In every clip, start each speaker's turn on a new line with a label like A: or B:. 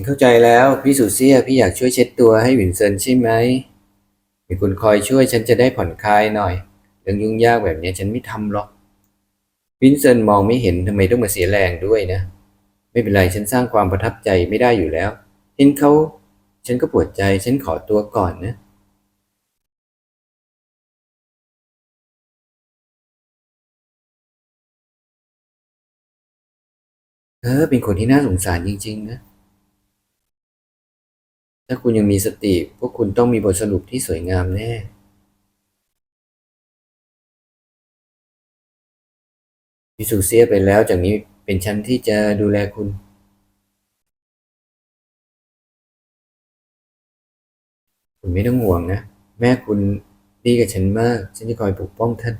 A: ฉันเข้าใจแล้วพี่สุเซียพี่อยากช่วยเช็ดตัวให้หวินเซินใช่ไหมมีคนคอยช่วยฉันจะได้ผ่อนคลายหน่อยเรื่องยุ่งยากแบบนี้ฉันไม่ทำหรอกวินเซนมองไม่เห็นทำไมต้องมาเสียแรงด้วยนะ ไม่เป็นไรฉันสร้างความประทับใจไม่ได้อยู่แล้ว เห็นเขา ฉันก็ปวดใจฉันขอตัวก่อนนะเธอเป็นคนที่น่าสงสารจริง ๆ นะ ถ้าคุณยังมีสติ พวกคุณต้องมีบทสรุปที่สวยงามแน่พิสูจเสียไปแล้วจากนี้เป็นฉันที่จะดูแลคุณ คุณไม่ต้องห่วงนะ แม่คุณดีกับฉันมาก ฉันจะคอยปกป้องท่าน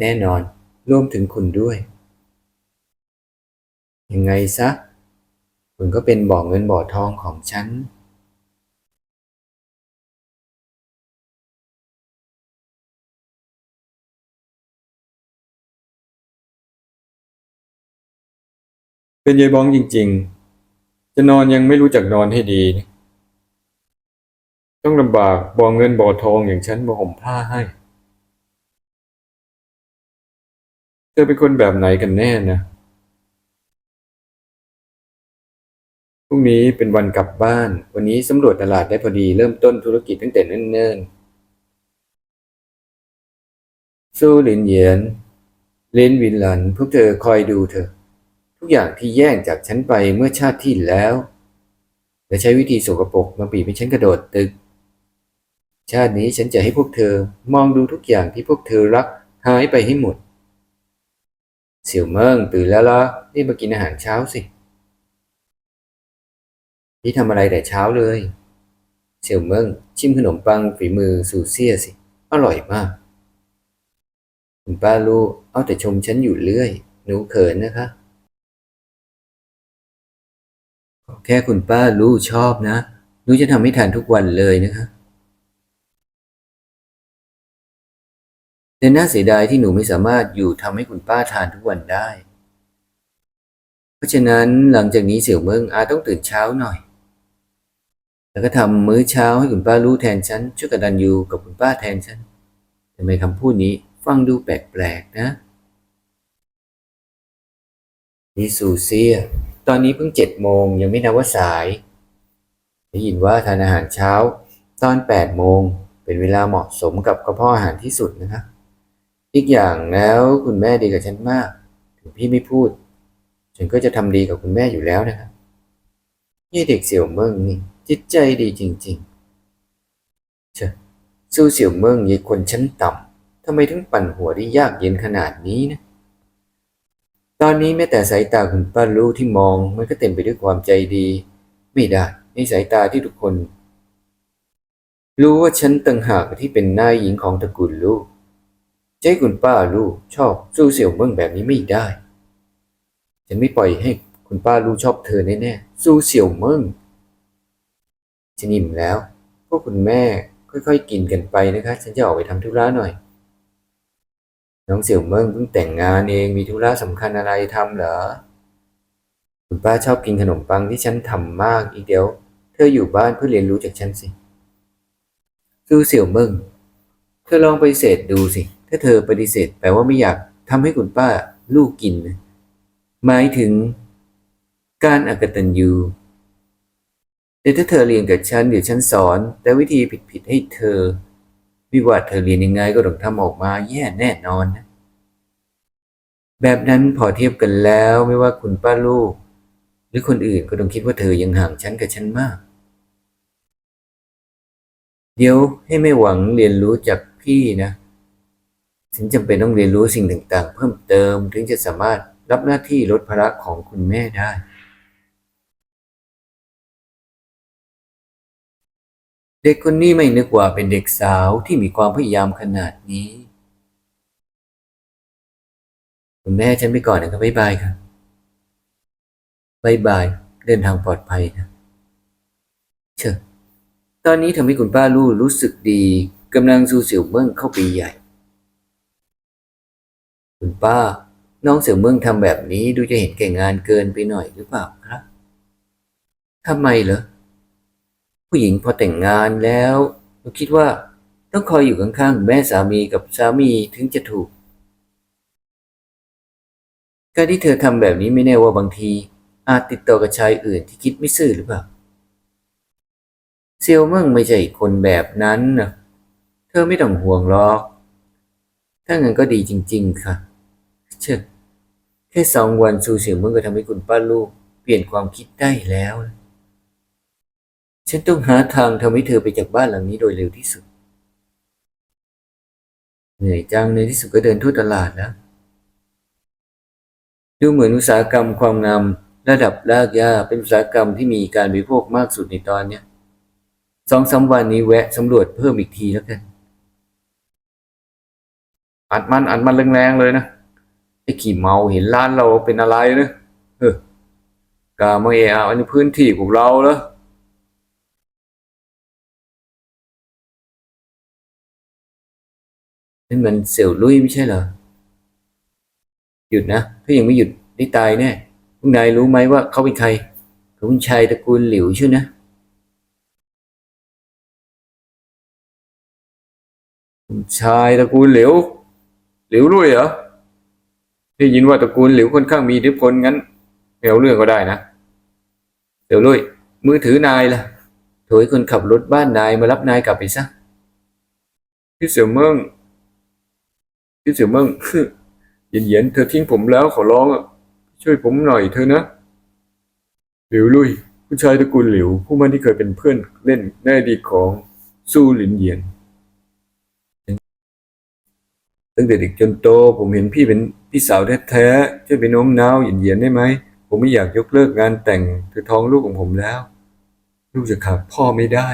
A: แน่นอน รวมถึงคุณด้วย ยังไงซะ คุณก็เป็นบ่อเงินบ่อทองของฉันเป็นยายบ้องจริง ๆ จะนอนยังไม่รู้จักนอนให้ดี ต้องลำบากบ่อเงินบ่อทองอย่างฉันมาห่มผ้าให้ เธอเป็นคนแบบไหนกันแน่นะ พรุ่งนี้เป็นวันกลับบ้าน วันนี้สำรวจตลาดได้พอดี เริ่มต้นธุรกิจตั้งแต่เนิ่นๆสู้หลินเหยียน เลนวินหลัน พวกเธอคอยดูเถอะ ทุกอย่างที่แย่งจากฉันไปเมื่อชาติที่แล้ว และใช้วิธีสกปรกมาบีบให้ฉันกระโดดตึก ชาตินี้ฉันจะให้พวกเธอมองดูทุกอย่างที่พวกเธอรักหายไปให้หมด เสี่ยวเมิงตื่นแล้วล่ะรีบมากินอาหารเช้าสิ พี่ทำอะไรแต่เช้าเลย เสี่ยวเมิงชิมขนมปังฝีมือซูเซียสิ อร่อยมาก คุณป้าลูกเอาแต่ชมฉันอยู่เรื่อย หนูเขินนะคะ แค่คุณป้าลูกชอบนะ หนูจะทำให้ทานทุกวันเลยนะคะแต่น่าเสียดายที่หนูไม่สามารถอยู่ทำให้คุณป้าทานทุกวันได้ เพราะฉะนั้นหลังจากนี้เสี่ยวเมิงอาต้องตื่นเช้าหน่อย แล้วก็ทำมื้อเช้าให้คุณป้ารู้แทนฉันช่วยกตันยูกับคุณป้าแทนฉันทำไมคำพูดนี้ฟังดูแปลกๆนะนี่ซูเซีย ตอนนี้เพิ่งเจ็ดโมงยังไม่นับว่าสาย ได้ยินว่าทานอาหารเช้า ตอนแปดโมงเป็นเวลาเหมาะสมกับกระเพาะอาหารที่สุดนะคะอีกอย่างแล้วคุณแม่ดีกับฉันมาก ถึงพี่ไม่พูด ฉันก็จะทำดีกับคุณแม่อยู่แล้วนะครับยี่เด็กเสี่ยวเมิงนี่ จิตใจดีจริงๆเชสู้เสี่ยวเมิงยีคนชั้นต่ำทำไมถึงปั่นหัวได้ยากเย็นขนาดนี้นะ ตอนนี้แม้แต่สายตาคุณป้าลู่ที่มองมันก็เต็มไปด้วยความใจดี ไม่ได้ในสายตาที่ทุกคน รู้ว่าฉันต่างหากที่เป็นนายหญิงของตระกูลลูกใจคุณป้าลูกชอบสู้เสี่ยวเมิงแบบนี้ไม่ได้ ฉันไม่ปล่อยให้คุณป้าลูกชอบเธอแน่ๆสู้เสี่ยวเมิง ฉันอิ่มแล้ว พวกคุณแม่ค่อยๆ กินกันไปนะคะ ฉันจะออกไปทำธุระหน่อย น้องเสี่ยวเมิงเพิ่งแต่งงานเองมีธุระสำคัญอะไรทำเหรอ คุณป้าชอบกินขนมปังที่ฉันทำมากอีกเดียว เธออยู่บ้านเพื่อเรียนรู้จากฉันสิสู้เสี่ยวเมิงเธอลองปฏิเสธดูสิ ถ้าเธอปฏิเสธแปลว่าไม่อยากทำให้คุณป้าลูกกิน หมายถึงการอกตัญญู แต่ถ้าเธอเรียนกับฉันเดี๋ยวฉันสอน แต่วิธีผิดๆให้เธอ ไม่ว่าเธอเรียนยังไงก็ต้องทำออกมาแย่แน่นอนนะ แบบนั้นพอเทียบกันแล้วไม่ว่าคุณป้าลูก หรือคนอื่นก็ต้องคิดว่าเธอยังห่างฉันกับฉันมาก เดี๋ยวให้ไม่หวังเรียนรู้จากพี่นะฉันจำเป็นต้องเรียนรู้สิ่งต่างๆ เพิ่มเติมถึงจะสามารถรับหน้าที่ลดภาระของคุณแม่ได้ เด็กคนนี้ไม่นึกว่าเป็นเด็กสาวที่มีความพยายามขนาดนี้ คุณแม่ฉันไปก่อนนะครับบ๊ายบายครับบ๊ายบายเดินทางปลอดภัยนะเชอะตอนนี้ทำให้คุณป้าลู่รู้สึกดีกำลังซูเสี่ยวเบิ้งเข้าไปใหญ่ คุณป้า น้องเสี่ยวเมืองทำแบบนี้ดูจะเห็นแก่งานเกินไปหน่อยหรือเปล่าครับทำไมเหรอ ผู้หญิงพอแต่งงานแล้วเราคิดว่าต้องคอยอยู่ข้างๆแม่สามีกับสามีถึงจะถูก การที่เธอทำแบบนี้ไม่แน่ว่าบางที อาจติดต่อกับชายอื่นที่คิดไม่ซื่อหรือเปล่าเซียวเมิ่งไม่ใช่คนแบบนั้นนะเธอไม่ต้องห่วงหรอก ถ้างั้นก็ดีจริง ๆ ค่ะ เชื่อแค่สองวันซูเสียวเมิ่งก็ทำให้คุณป้าลูกเปลี่ยนความคิดได้แล้ว ฉันต้องหาทางทำให้เธอไปจากบ้านหลังนี้โดยเร็วที่สุด เหนื่อยจังในที่สุดก็เดินทั่วตลาดแล้วดูเหมือนอุตสาหกรรมความงามระดับรากหญ้าเป็นอุตสาหกรรมที่มีการบริโภคมากสุดในตอนเนี้ยสองสามวันนี้แวะสำรวจเพิ่มอีกทีแล้วกันอัดมันอัดมันแรงๆเลยนะไอ้ขี่เมาเห็นร้านเราเป็นอะไรนะเออกามาเอะอันนี้พื้นที่ของเราเหรอ นี่มันเสี่ยวลุยไม่ใช่เหรอ หยุดนะ ถ้ายังไม่หยุดได้ตายแน่พวกนายรู้ไหมว่าเขาเป็นใครเขาเป็นชายตระกูลหลิวใช่นะ ชายตระกูลหลิว หลิวรุ่ยเหรอ ได้ยินว่าตระกูลหลิวค่อนข้างมีอิทธิพลงั้นไม่เอาเรื่องก็ได้นะเดี๋ยวรุ่ยมือถือนายล่ะโถยคนขับรถบ้านนายมารับนายกลับไปซะพี่เสี่ยวเมิ่ง พี่เสี่ยมิ่งเย็นเย็นๆเธอทิ้งผมแล้วขอร้องอะช่วยผมหน่อยเธอะนะหลิวลุย ผู้ชายตระกูลหลิว ผู้มันที่เคยเป็นเพื่อนเล่นในอดีตของสู้หลินเยียนตั้งแต่เด็กจนโต ผมเห็นพี่เป็นพี่สาวแท้ๆช่วยไปโน้มน้าวเยียนเยียนได้ไหมผมไม่อยากยกเลิกงานแต่งเธอท้องลูกของผมแล้ว ลูกจะขาดพ่อไม่ได้